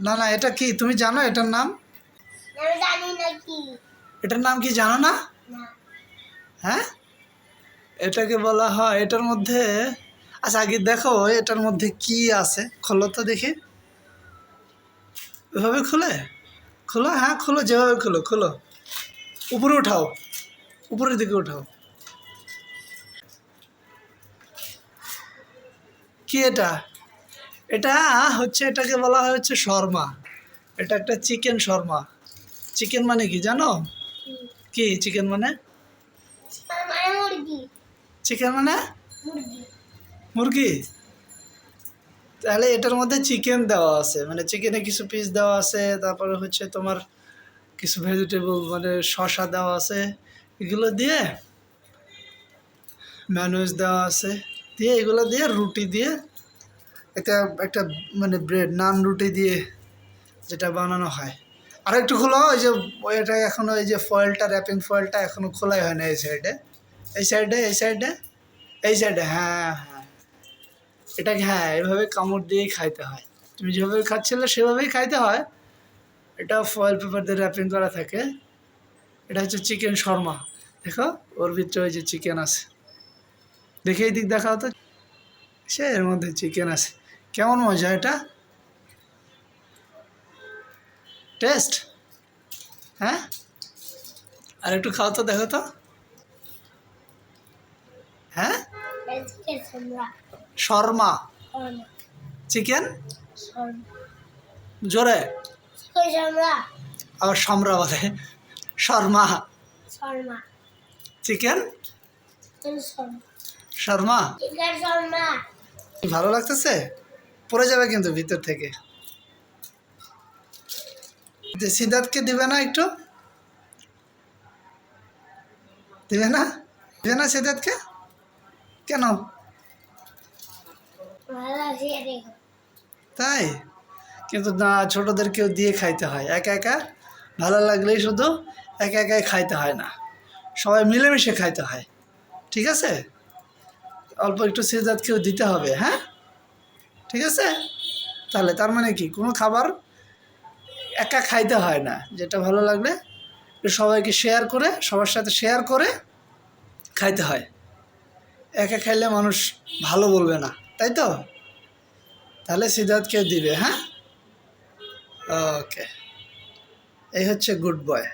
না না এটা কি? তুমি জানো এটার নাম? এটার নাম কি জানো না? না। হ্যাঁ? এটাকে বলা হয় এটার মধ্যে আচ্ছা আগে দেখো এটার মধ্যে কি আছে? খোলো তো দেখি। ওইভাবে খুলে? খোলো হ্যাঁ খোলো যেভাবে খোলো খোলো। উপরে উঠাও। উপরের দিকে উঠাও। কি এটা? এটা হচ্ছে, এটাকে বলা হয় হচ্ছে শর্মা। এটা একটা চিকেন শর্মা। চিকেন মানে কি জানো? কি চিকেন মানে? চিকেন মানে? মুরগি। তাহলে এটার মধ্যে চিকেন দেওয়া আছে। মানে চিকেনে কিছু পিস দেওয়া আছে, তারপরে হচ্ছে তোমার কিছু ভেজিটেবল মানে শসা দেওয়া আছে। এগুলো দিয়ে ম্যানুয়েজ দেওয়া আছে। দিয়ে এগুলো দিয়ে রুটি দিয়ে একটা একটা মানে ব্রেড নান রুটি দিয়ে যেটা বানানো হয়। আর একটু খোলো, ওই যে এটা এখনও, এই যে ফয়েলটা র্যাপিং ফয়েলটা এখনও খোলাই হয় না এই সাইডে এই সাইডে এই সাইডে এই সাইডে হ্যাঁ হ্যাঁ। এটাকে হ্যাঁ এভাবে কামড় দিয়েই খাইতে হয়। তুমি যেভাবে খাচ্ছিলে সেভাবেই খাইতে হয়। এটা ফয়েল পেপার দিয়ে র্যাপিং করা থাকে। এটা হচ্ছে চিকেন শর্মা। দেখো, ওর ভিতরে ওই যে চিকেন আছে। দেখে এই দিক দেখা তো। সে এর মধ্যে চিকেন আছে। কেমন মজা এটা? টেস্ট হ্যাঁ? আর একটু খাও তো দেখো তো। হ্যাঁ? শর্মা। চিকেন জোরে। আবার সমরা বলে। Shawarma. Shawarma chicken chicken shawarma. Shawarma? Chicken shawarma. ভালো লাগতেছে? পড়ে যাবে কিন্তু ভিতর থেকে। সিদ্ধার্থকে দিবে না একটু? দিবে না? দিবে না সিদ্ধার্থকে? কেন? তাই? কিন্তু না ছোটদেরকেও দিয়ে খাইতে হয়। একা একা ভালো লাগলেই শুধু একা একাই খাইতে হয় না। সবাই মিলেমিশে খাইতে হয়। ঠিক আছে? অল্প একটু সিজাতকেও দিতে হবে হ্যাঁ? ঠিক আছে? তাহলে তার মানে কি? কোনো খাবার একা খাইতে হয় না। যেটা ভালো লাগলে সবাইকে শেয়ার করে, সবার সাথে শেয়ার করে খাইতে হয়। একা খাইলে মানুষ ভালো বলবে না, তাই তো? তাহলে সিদ্ধার্থকেও দিবে হ্যাঁ? ওকে এই হচ্ছে গুড বয়